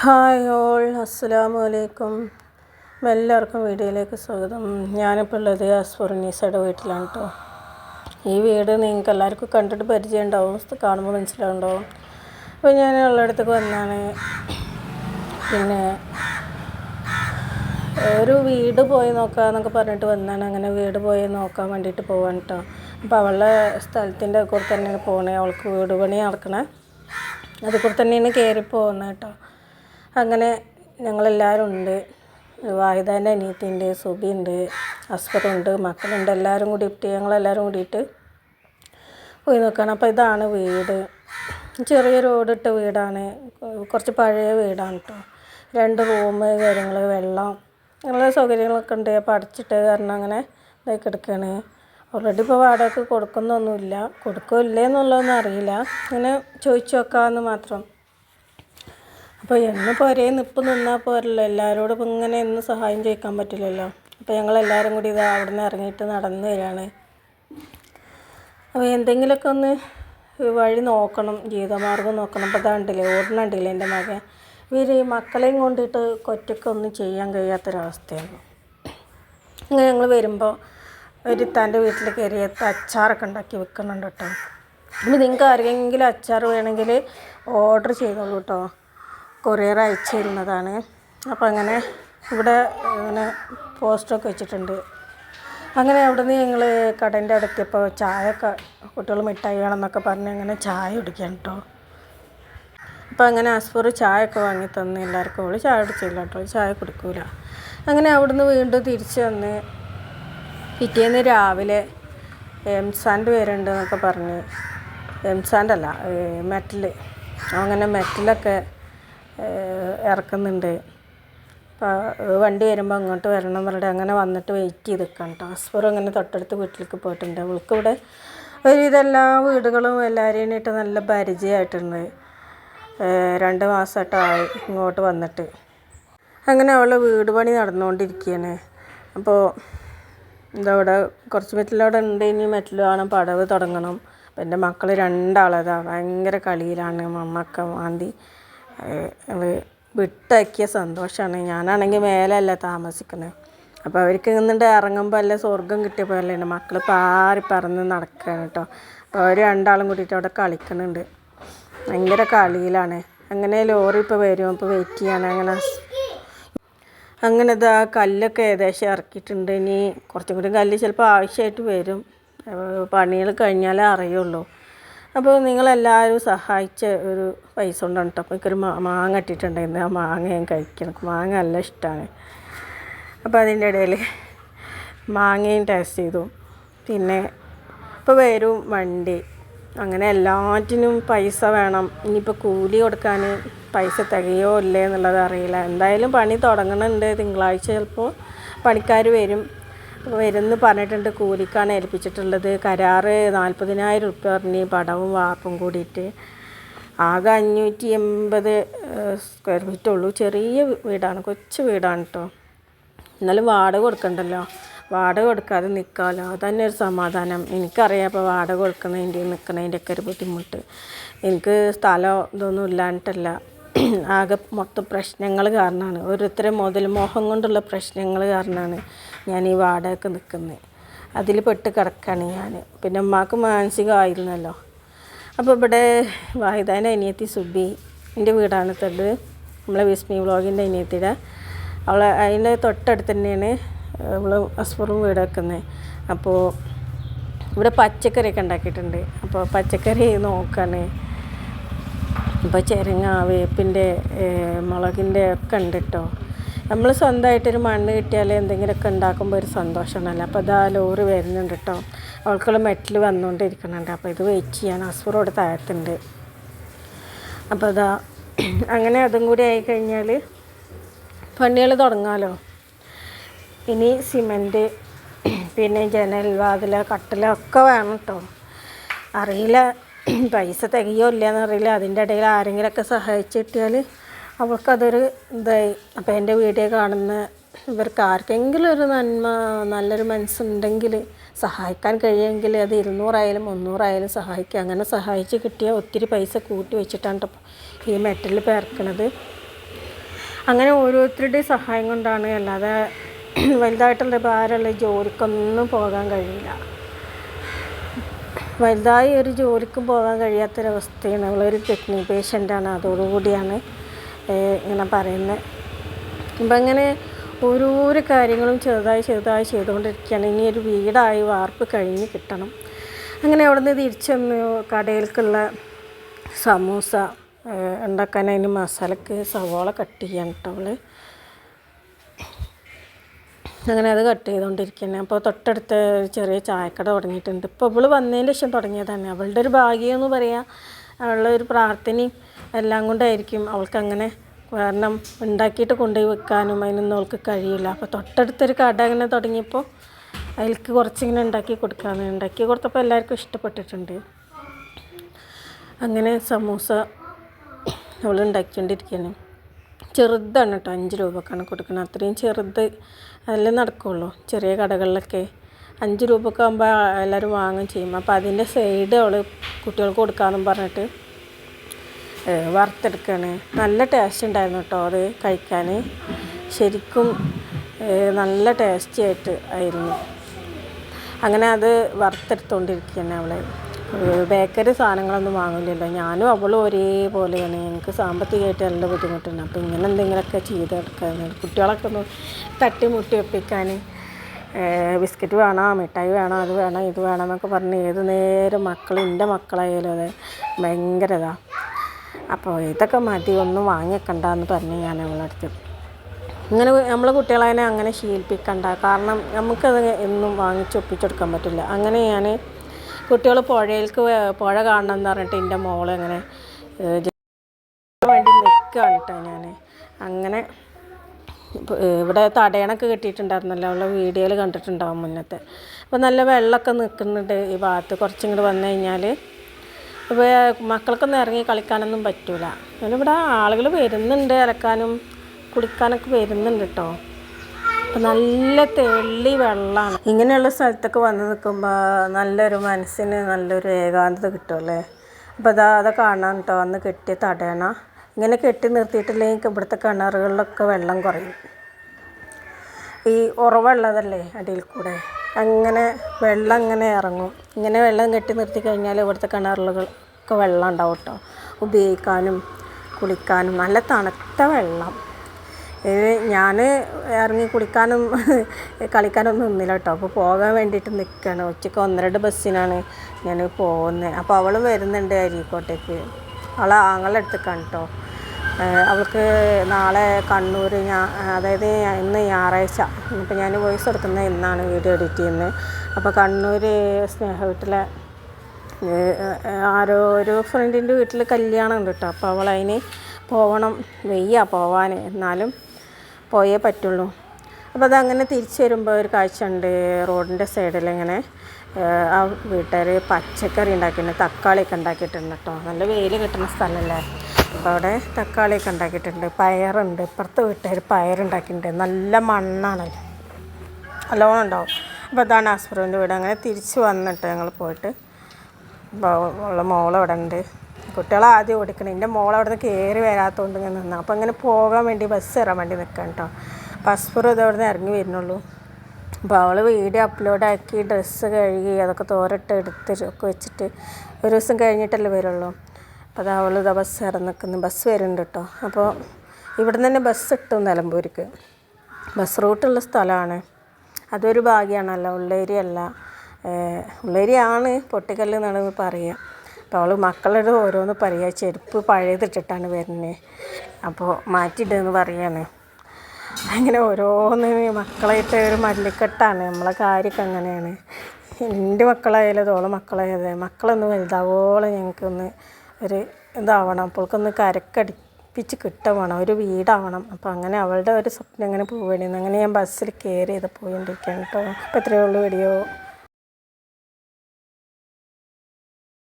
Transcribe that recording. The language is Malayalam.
ഹായ് ഓൾ അസ്സലാമു അലൈക്കും. എല്ലാവർക്കും വീഡിയോയിലേക്ക് സ്വാഗതം. ഞാനിപ്പോൾ ഉള്ളത് അസ്ഫുറനീസയുടെ വീട്ടിലാണ് കേട്ടോ ഈ വീട് നിങ്ങൾക്ക് എല്ലാവർക്കും കണ്ടിട്ട് പരിചയം ഉണ്ടാവും കാണുമ്പോൾ മനസ്സിലാവുണ്ടാവും. അപ്പോൾ ഞാൻ ഉള്ളിടത്തേക്ക് വന്നാണ്. പിന്നെ ഒരു വീട് പോയി നോക്കാമെന്നൊക്കെ പറഞ്ഞിട്ട് വന്നാണ്. അങ്ങനെ വീട് പോയി നോക്കാൻ വേണ്ടിയിട്ട് പോവാൻ കേട്ടോ അപ്പോൾ അവളുടെ സ്ഥലത്തിന്റെ കൂടെ തന്നെയാണ് പോകണേ അവൾക്ക് വീട് പണി നടക്കണേ. അതുകൂടെ തന്നെയാണ് കയറി പോകുന്നത് കേട്ടോ അങ്ങനെ ഞങ്ങളെല്ലാവരും ഉണ്ട്. വാഹിദാന്റെ അനിയത്തിയുണ്ട് സുബിയുണ്ട് ഹസ്ബൻഡുണ്ട് മക്കളുണ്ട്. എല്ലാവരും കൂടിയിട്ട് ഞങ്ങളെല്ലാവരും കൂടിയിട്ട് പോയി നോക്കുകയാണ് അപ്പോൾ ഇതാണ് വീട്. ചെറിയൊരു ഓടിട്ട വീടാണ്. കുറച്ച് പഴയ വീടാണ് കേട്ടോ രണ്ട് റൂം കാര്യങ്ങൾ വെള്ളം അങ്ങനെയുള്ള സൗകര്യങ്ങളൊക്കെ ഉണ്ട്. അപ്പോൾ അടച്ചിട്ട് കാരണം അങ്ങനെ ഇതായി കിടക്കുകയാണ്. ഓൾറെഡി ഇപ്പോൾ വാടക കൊടുക്കുന്നൊന്നുമില്ല. കൊടുക്കോ ഇല്ലേ എന്നുള്ളതൊന്നും അറിയില്ല. ഇങ്ങനെ ചോദിച്ചു നോക്കാമെന്ന് മാത്രം. അപ്പോൾ എന്ന് ഒരേ നിപ്പ് നിന്നാൽ പോരല്ലോ. എല്ലാവരോടും ഇങ്ങനെ എന്ന് സഹായം ചോദിക്കാൻ പറ്റില്ലല്ലോ. അപ്പോൾ ഞങ്ങൾ എല്ലാവരും കൂടി ഇതാ അവിടെ നിന്ന് ഇറങ്ങിയിട്ട് നടന്നു വരികയാണ് അപ്പോൾ എന്തെങ്കിലുമൊക്കെ ഒന്ന് വഴി നോക്കണം ജീവിതമാർഗം നോക്കണം. അപ്പോൾ ഇതാണ്ടില്ലേ ഓടണണ്ടില്ലേ എന്റെ മകൻ? ഇവർ മക്കളെയും കൊണ്ടിട്ട് ഒറ്റയ്ക്കൊന്നും ചെയ്യാൻ കഴിയാത്തൊരവസ്ഥയാണ്. ഇങ്ങനെ ഞങ്ങൾ വരുമ്പോൾ ഒരു തന്റെ വീട്ടിൽ കയറിയത്ത് അച്ചാറൊക്കെ ഉണ്ടാക്കി വെക്കുന്നുണ്ട് കേട്ടോ. അപ്പോൾ നിങ്ങൾക്ക് ആർക്കെങ്കിലും അച്ചാർ വേണമെങ്കിൽ ഓർഡർ ചെയ്തോളൂ കേട്ടോ. കൊറിയർ അയച്ചു തരുന്നതാണ്. അപ്പോൾ അങ്ങനെ ഇവിടെ ഇങ്ങനെ പോസ്റ്ററൊക്കെ വെച്ചിട്ടുണ്ട്. അങ്ങനെ അവിടെ നിന്ന് ഞങ്ങൾ കടന്റെ അടുത്തപ്പോൾ ചായ ഒക്കെ കുട്ടികൾ മിഠായി വേണമെന്നൊക്കെ പറഞ്ഞ് അങ്ങനെ ചായ കുടിക്കാൻ കേട്ടോ അപ്പം അങ്ങനെ അസ്ഫർ ചായ ഒക്കെ വാങ്ങി തന്ന് എല്ലാവർക്കും. അവൾ ചായ കുടിച്ചില്ല കേട്ടോ ചായ കുടിക്കൂല. അങ്ങനെ അവിടുന്ന് വീണ്ടും തിരിച്ച് വന്ന് പിറ്റേന്ന് രാവിലെ എംസാന്റെ പേരുണ്ട് എന്നൊക്കെ പറഞ്ഞ്. എംസാന്റെ അല്ല മെറ്റൽ അങ്ങനെ മെറ്റലൊക്കെ ഇറക്കുന്നുണ്ട്. അപ്പോൾ വണ്ടി വരുമ്പോൾ അങ്ങോട്ട് വരണം എന്ന് പറഞ്ഞിട്ട് അങ്ങനെ വന്നിട്ട് വെയിറ്റ് ചെയ്ത് നിൽക്കണം കേട്ടോ അസ്ഫർ അങ്ങനെ തൊട്ടടുത്ത് വീട്ടിലേക്ക് പോയിട്ടുണ്ട്. അവൾക്ക് ഇവിടെ ഒരുവിധം എല്ലാ വീടുകളും എല്ലാവരെയും നല്ല പരിചയമായിട്ടുണ്ട് രണ്ട് മാസമായിട്ടായി ഇങ്ങോട്ട് വന്നിട്ട്. അങ്ങനെ അവളെ വീട് പണി നടന്നുകൊണ്ടിരിക്കുകയാണ് അപ്പോൾ എന്താ അവിടെ കുറച്ച് മെറ്റലവിടെ ഉണ്ട് ഇനി മെറ്റിൽ വേണം പടവ് തുടങ്ങണം. എന്റെ മക്കൾ രണ്ടാളതാ. ഭയങ്കര കളിയിലാണ്. മമ്മക്ക മാന്തി. വിട്ടാക്കിയ സന്തോഷമാണ് ഞാനാണെങ്കിൽ മേലല്ല താമസിക്കുന്നത് അപ്പോൾ അവർക്ക് ഇന്നിട്ട് ഇറങ്ങുമ്പോൾ അല്ല സ്വർഗം കിട്ടിയ പോലെ ഉണ്ട് മക്കൾ പാറി പറന്ന് നടക്കുകയാണ് കേട്ടോ അപ്പോൾ അവർ രണ്ടാളും കൂടിയിട്ട് അവിടെ കളിക്കുന്നുണ്ട് ഭയങ്കര കളിയിലാണ്. അങ്ങനെ ലോറി ഇപ്പോൾ വരും. ഇപ്പോൾ വെയിറ്റ് ചെയ്യാണ് അങ്ങനെ അങ്ങനെ ഇതാ കല്ലൊക്കെ ഏകദേശം ഇറക്കിയിട്ടുണ്ട് ഇനി കുറച്ചും കൂടി കല്ല് ചിലപ്പോൾ ആവശ്യമായിട്ട് വരും. പണികൾ കഴിഞ്ഞാലേ അറിയുള്ളൂ. അപ്പോൾ നിങ്ങളെല്ലാവരും സഹായിച്ച ഒരു പൈസ കൊണ്ടാണ് കേട്ടോ. അപ്പോൾ എനിക്കൊരു മാങ്ങ ഇട്ടിട്ടുണ്ടായിരുന്നു. ആ മാങ്ങ ഞാൻ കഴിക്കണം മാങ്ങ നല്ല ഇഷ്ടമാണ്. അപ്പോൾ അതിന്റെ ഇടയിൽ മാങ്ങയും ടേസ്റ്റ് ചെയ്തു. പിന്നെ ഇപ്പോൾ വരും വണ്ടി. അങ്ങനെ എല്ലാറ്റിനും പൈസ വേണം. ഇനിയിപ്പോൾ കൂലി കൊടുക്കാൻ പൈസ തികയോ ഇല്ലേ എന്നുള്ളത് അറിയില്ല. എന്തായാലും പണി തുടങ്ങണുണ്ട്. തിങ്കളാഴ്ച ചിലപ്പോൾ പണിക്കാർ വരും. വരുമെന്ന് പറഞ്ഞിട്ടുണ്ട്. കൂലിക്കാണ് ഏൽപ്പിച്ചിട്ടുള്ളത്. കരാറ് നാൽപ്പതിനായിരം ഉറുപ്പ്യ പറഞ്ഞ് പടവും വാർപ്പും കൂടിയിട്ട്. ആകെ അഞ്ഞൂറ്റി എൺപത് സ്ക്വയർ ഫീറ്റ് ഉള്ളൂ. ചെറിയ വീടാണ്. കൊച്ചു വീടാണ് കേട്ടോ എന്നാലും വാടക കൊടുക്കണ്ടല്ലോ. വാടക കൊടുക്കാതെ നിൽക്കാമല്ലോ അതന്നെ ഒരു സമാധാനം. എനിക്കറിയാം ഇപ്പോൾ വാടക കൊടുക്കുന്നതിന്റെയും നിൽക്കുന്നതിന്റെയൊക്കെ ഒരു ബുദ്ധിമുട്ട്. എനിക്ക് സ്ഥലം ഇതൊന്നും ഇല്ലാഞ്ഞിട്ടല്ല. ആകെ മൊത്തം പ്രശ്നങ്ങൾ കാരണമാണ്. ഓരോരുത്തരെ മുതൽ മോഹം കൊണ്ടുള്ള പ്രശ്നങ്ങൾ കാരണമാണ് ഞാൻ ഈ വാടകയ്ക്ക് നിൽക്കുന്നത് അതിൽ പെട്ട് കിടക്കുകയാണ് ഞാൻ. പിന്നെ ഉമ്മാക്ക് മാനസികമായിരുന്നല്ലോ അപ്പോൾ ഇവിടെ വാഹിദാന്റെ അനിയത്തി സുബി എന്റെ വീടാണ് തൊട്ട് നമ്മളെ വിസ്മി വ്ളോഗിന്റെ അനിയത്തിയുടെ. അവൾ അതിന്റെ തൊട്ടടുത്ത് തന്നെയാണ് അവൾ അസ്ഫറും വീട് വെക്കുന്നത് അപ്പോൾ ഇവിടെ പച്ചക്കറിയൊക്കെ ഉണ്ടാക്കിയിട്ടുണ്ട്. അപ്പോൾ പച്ചക്കറി നോക്കാണ്. ഇപ്പോൾ ചെരങ്ങ വേപ്പിന്റെ മുളകിന്റെ ഒക്കെ ഉണ്ട് കേട്ടോ നമ്മൾ സ്വന്തമായിട്ടൊരു മണ്ണ് കിട്ടിയാൽ എന്തെങ്കിലുമൊക്കെ ഉണ്ടാക്കുമ്പോൾ ഒരു സന്തോഷമാണല്ലോ അപ്പോൾ അതാ ലോറി വരുന്നുണ്ട് കേട്ടോ അവൾക്കുള്ള മെറ്റിൽ വന്നുകൊണ്ടിരിക്കുന്നുണ്ട് അപ്പോൾ ഇത് വെയിറ്റ് ചെയ്യാൻ അസുറോട് താഴത്തുണ്ട്. അപ്പോൾ അതാ അങ്ങനെ അതും കൂടി ആയിക്കഴിഞ്ഞാൽ പണികൾ തുടങ്ങാമല്ലോ ഇനി സിമന്റ് പിന്നെ ജനൽ വാതിൽ കട്ടിലൊക്കെ വേണം കേട്ടോ അറിയില്ല പൈസ തികയോ ഇല്ലയെന്ന് അറിയില്ല. അതിന്റെ ഇടയിൽ ആരെങ്കിലുമൊക്കെ സഹായിച്ച് കിട്ടിയാൽ അവൾക്കതൊരു ഇതായി. അപ്പോൾ എന്റെ വീഡിയോ കാണുന്ന ഇവർക്ക് ആർക്കെങ്കിലും ഒരു നന്മ നല്ലൊരു മനസ്സുണ്ടെങ്കിൽ സഹായിക്കാൻ കഴിയുമെങ്കിൽ അത് ഇരുന്നൂറായാലും മുന്നൂറായാലും സഹായിക്കുക. അങ്ങനെ സഹായിച്ച് കിട്ടിയാൽ ഒത്തിരി പൈസ കൂട്ടി വെച്ചിട്ടാണ് ഈ മെറ്റൽ പേർക്കണത്. അങ്ങനെ ഓരോരുത്തരുടെയും സഹായം കൊണ്ടാണ്. അല്ലാതെ വലുതായിട്ടുള്ള ഭാരമുള്ള ജോലിക്കൊന്നും പോകാൻ കഴിയില്ല. വലുതായി ഒരു ജോലിക്കും പോകാൻ കഴിയാത്തൊരവസ്ഥയാണ്. അവളൊരു കിഡ്നി പേഷ്യന്റാണ് അതോടുകൂടിയാണ് ഇങ്ങനെ പറയുന്നത് അപ്പം അങ്ങനെ ഓരോരോ കാര്യങ്ങളും ചെറുതായി ചെറുതായി ചെയ്തുകൊണ്ടിരിക്കുകയാണ്. ഇനി ഒരു വീടായി വാർപ്പ് കഴിഞ്ഞ് കിട്ടണം. അങ്ങനെ അവിടെ നിന്ന് തിരിച്ചൊന്ന് കടയിലേക്കുള്ള സമൂസ ഉണ്ടാക്കാൻ അതിന് മസാലക്ക് സവോള കട്ട് ചെയ്യാൻ കേട്ടോ അവൾ അങ്ങനെ അത് കട്ട് ചെയ്തുകൊണ്ടിരിക്കുന്നത് അപ്പോൾ തൊട്ടടുത്ത് ചെറിയ ചായക്കട തുടങ്ങിയിട്ടുണ്ട്. ഇപ്പോൾ ഇവൾ വന്നതിന് ശേഷം തുടങ്ങിയതാണ് അവളുടെ ഒരു ഭാഗ്യം എന്ന് പറയാം അവളുടെ ഒരു പ്രാർത്ഥനയും എല്ലാം കൊണ്ടായിരിക്കും അവൾക്കങ്ങനെ കാരണം ഉണ്ടാക്കിയിട്ട് കൊണ്ടുപോയി വെക്കാനും അതിനൊന്നും അവൾക്ക് കഴിയില്ല. അപ്പോൾ തൊട്ടടുത്തൊരു കട അങ്ങനെ തുടങ്ങിയപ്പോൾ അതിലേക്ക് കുറച്ചിങ്ങനെ ഉണ്ടാക്കി കൊടുക്കാമെന്ന് ഉണ്ടാക്കി കൊടുത്തപ്പോൾ എല്ലാവർക്കും ഇഷ്ടപ്പെട്ടിട്ടുണ്ട്. അങ്ങനെ സമൂസ അവൾ ഉണ്ടാക്കിക്കൊണ്ടിരിക്കുകയാണ് ചെറുതാണ് കേട്ടോ അഞ്ച് രൂപക്കാണ് കൊടുക്കുന്നത് അത്രയും ചെറുത് അല്ലേ നടക്കുള്ളൂ. ചെറിയ കടകളിലൊക്കെ അഞ്ച് രൂപക്ക് ആകുമ്പോൾ എല്ലാവരും വാങ്ങും ചെയ്യും. അപ്പോൾ അതിന്റെ സൈഡ് അവൾ കുട്ടികൾക്ക് കൊടുക്കാമെന്നും പറഞ്ഞിട്ട് വറുത്തെടുക്കുകയാണ് നല്ല ടേസ്റ്റ് ഉണ്ടായിരുന്നു കേട്ടോ അത് കഴിക്കാൻ ശരിക്കും നല്ല ടേസ്റ്റി ആയിട്ട് ആയിരുന്നു. അങ്ങനെ അത് വറുത്തെടുത്തുകൊണ്ടിരിക്കുകയാണ് അവൾ. ബേക്കറി സാധനങ്ങളൊന്നും വാങ്ങില്ലല്ലോ. ഞാനും അവളും ഒരേപോലെയാണ്. ഞങ്ങൾക്ക് സാമ്പത്തികമായിട്ട് നല്ല ബുദ്ധിമുട്ടുണ്ട് അപ്പോൾ ഇങ്ങനെ എന്തെങ്കിലുമൊക്കെ ചെയ്തെടുക്കാൻ കുട്ടികളൊക്കെ ഒന്ന് തട്ടി മുട്ടി ഒപ്പിക്കാൻ ബിസ്ക്കറ്റ് വേണം? മിഠായി വേണം? അത് വേണം? ഇത് വേണം? എന്നൊക്കെ പറഞ്ഞ് ഏത് നേരം മക്കൾ എന്റെ മക്കളായാലും അതെ ഭയങ്കര അപ്പോൾ ഇതൊക്കെ മതി ഒന്നും വാങ്ങിക്കണ്ട എന്ന് പറഞ്ഞ് ഞാൻ അവളടുത്ത് ഇങ്ങനെ നമ്മളെ കുട്ടികളതിനെ അങ്ങനെ ശീലിപ്പിക്കണ്ട. കാരണം നമുക്കത് എന്നും വാങ്ങിച്ചൊപ്പിച്ചെടുക്കാൻ പറ്റില്ല. അങ്ങനെ ഞാൻ കുട്ടികൾ പുഴയിലേക്ക് പുഴ കാണണം എന്ന് പറഞ്ഞിട്ട് എന്റെ മോളെ അങ്ങനെ വേണ്ടി നിൽക്കുകയാണ് കേട്ടോ ഞാൻ അങ്ങനെ ഇവിടെ തടയണൊക്കെ കിട്ടിയിട്ടുണ്ടായിരുന്നല്ലോ. ഉള്ള വീഡിയോയിൽ കണ്ടിട്ടുണ്ടാവും മുന്നത്തെ. അപ്പോൾ നല്ല വെള്ളമൊക്കെ നിൽക്കുന്നുണ്ട് ഈ ഭാഗത്ത്. കുറച്ചിങ്ങോട്ട് വന്നു കഴിഞ്ഞാൽ ഇപ്പോൾ മക്കൾക്കൊന്നും ഇറങ്ങി കളിക്കാനൊന്നും പറ്റൂല. ഇവിടെ ആളുകൾ വരുന്നുണ്ട് ഇറക്കാനും കുടിക്കാനൊക്കെ വരുന്നുണ്ട് കേട്ടോ അപ്പം നല്ല തെള്ളി വെള്ളമാണ് ഇങ്ങനെയുള്ള സ്ഥലത്തൊക്കെ വന്ന് നിൽക്കുമ്പോൾ നല്ലൊരു മനസ്സിന് നല്ലൊരു ഏകാന്തത കിട്ടുമല്ലേ അപ്പോൾ അതാ അത് കാണാൻ കേട്ടോ അന്ന് കെട്ടി തടയണ. ഇങ്ങനെ കെട്ടി നിർത്തിയിട്ടില്ലെങ്കിൽ ഇവിടുത്തെ കിണറുകളിലൊക്കെ വെള്ളം കുറയും. ഈ ഉറവുള്ളതല്ലേ അടിയിൽ കൂടെ? അങ്ങനെ വെള്ളം അങ്ങനെ ഇറങ്ങും. ഇങ്ങനെ വെള്ളം കെട്ടി നിർത്തി കഴിഞ്ഞാൽ ഇവിടുത്തെ കിണറുകളൊക്കെ വെള്ളം ഉണ്ടാവും കേട്ടോ ഉപയോഗിക്കാനും കുളിക്കാനും നല്ല തണുത്ത വെള്ളം. ഞാൻ ഇറങ്ങി കുളിക്കാനും കളിക്കാനൊന്നും നിന്നില്ല കേട്ടോ. അപ്പോൾ പോകാൻ വേണ്ടിയിട്ട് നിൽക്കുകയാണ് ഉച്ചയ്ക്ക് ഒന്നരണ്ട് ബസ്സിനാണ് ഞാൻ പോകുന്നത് അപ്പോൾ അവൾ വരുന്നുണ്ട് അരീക്കോട്ടേക്ക്. അവളെ ആങ്ങളുടെ അടുത്തേക്കാണ് കേട്ടോ അവൾക്ക് നാളെ കണ്ണൂർ ഞാ അതായത് ഇന്ന് ഞായറാഴ്ച. ഇപ്പം ഞാൻ വോയിസ് എടുക്കുന്നത് ഇന്നാണ് വീഡിയോ എഡിറ്റ് ചെയ്യുന്നത് അപ്പോൾ കണ്ണൂർ സ്നേഹ വീട്ടിലെ ആരോ ഒരു ഫ്രണ്ടിന്റെ വീട്ടിൽ കല്യാണം ഉണ്ട് കേട്ടോ അപ്പോൾ അവൾ അതിന് പോകണം വെയ്യ പോവാൻ എന്നാലും പോയേ പറ്റുള്ളൂ. അപ്പോൾ അതങ്ങനെ തിരിച്ചു വരുമ്പോൾ ഒരു കാഴ്ച ഉണ്ട്. റോഡിന്റെ സൈഡിൽ ഇങ്ങനെ ആ വീട്ടുകാർ പച്ചക്കറി ഉണ്ടാക്കിയിട്ടുണ്ട്. തക്കാളിയൊക്കെ ഉണ്ടാക്കിയിട്ടുണ്ട് കേട്ടോ നല്ല വെയിൽ കിട്ടുന്ന സ്ഥലമല്ലേ അപ്പോൾ അവിടെ തക്കാളിയൊക്കെ ഉണ്ടാക്കിയിട്ടുണ്ട്. പയറുണ്ട്. ഇപ്പുറത്തെ വീട്ടുകാർ പയറുണ്ടാക്കിയിട്ടുണ്ട് നല്ല മണ്ണാണ് നല്ലോണം ഉണ്ടാവും. അപ്പോൾ അതാണ് ആസ്പ്രൂവിന്റെ വീട്. അങ്ങനെ തിരിച്ച് വന്നിട്ട് ഞങ്ങൾ പോയിട്ട് ഉള്ള മോളവിടെ ഉണ്ട്. കുട്ടികളെ ആദ്യം ഓടിക്കണം. എന്റെ മോൾ അവിടെ നിന്ന് കയറി വരാത്തതുകൊണ്ട് ഇങ്ങനെ നിന്നാണ് അപ്പോൾ ഇങ്ങനെ പോകാൻ വേണ്ടി ബസ് കയറാൻ വേണ്ടി നിൽക്കാം കേട്ടോ പസ്പുറം ഇത് നിന്ന് ഇറങ്ങി വരുന്നുള്ളൂ. അപ്പോൾ അവൾ വീഡിയോ അപ്ലോഡാക്കി ഡ്രസ്സ് കഴുകി അതൊക്കെ തോരട്ട് എടുത്ത് ഒക്കെ വെച്ചിട്ട് ഒരു ദിവസം കഴിഞ്ഞിട്ടല്ലേ വരുള്ളൂ. അപ്പോൾ അത് അവൾ ഇതാ ബസ് ഇറങ്ങി നിൽക്കുന്നു ബസ് വരുന്നുണ്ട് കേട്ടോ അപ്പോൾ ഇവിടെ തന്നെ ബസ് ഇട്ടു നിലമ്പൂർക്ക് ബസ് റൂട്ടുള്ള സ്ഥലമാണ്. അതൊരു ഭാഗ്യമാണല്ലോ. ഉള്ളേരിയല്ല ഉള്ളേരിയാണ് പൊട്ടിക്കല്ല് എന്നാണ് പറയുക അപ്പോൾ അവൾ മക്കളോട് ഓരോന്ന് പറയുക ചെരുപ്പ് പഴയതിട്ടിട്ടാണ് വരുന്നത് അപ്പോൾ മാറ്റിയിട്ടെന്ന് പറയാണ്. അങ്ങനെ ഓരോന്ന് മക്കളായിട്ട് ഒരു മല്ലിക്കെട്ടാണ്. നമ്മളെ കാര്യമൊക്കെ അങ്ങനെയാണ്. എന്റെ മക്കളായാലും അതോളം മക്കളായത്. മക്കളൊന്ന് വലുതാവോളം ഞങ്ങൾക്കൊന്ന് ഒരു ഇതാവണം. അപ്പോൾക്കൊന്ന് കരക്കടിപ്പിച്ച് കിട്ടണം. ഒരു വീടാവണം. അപ്പോൾ അങ്ങനെ അവളുടെ ഒരു സ്വപ്നം അങ്ങനെ പോവുകയാണ് അങ്ങനെ ഞാൻ ബസ്സിൽ കയറി ചെയ്ത് പോയിക്കൊണ്ടിരിക്കുകയാണ് കേട്ടോ അപ്പോൾ ഇത്രയേ ഉള്ളൂ വീഡിയോ.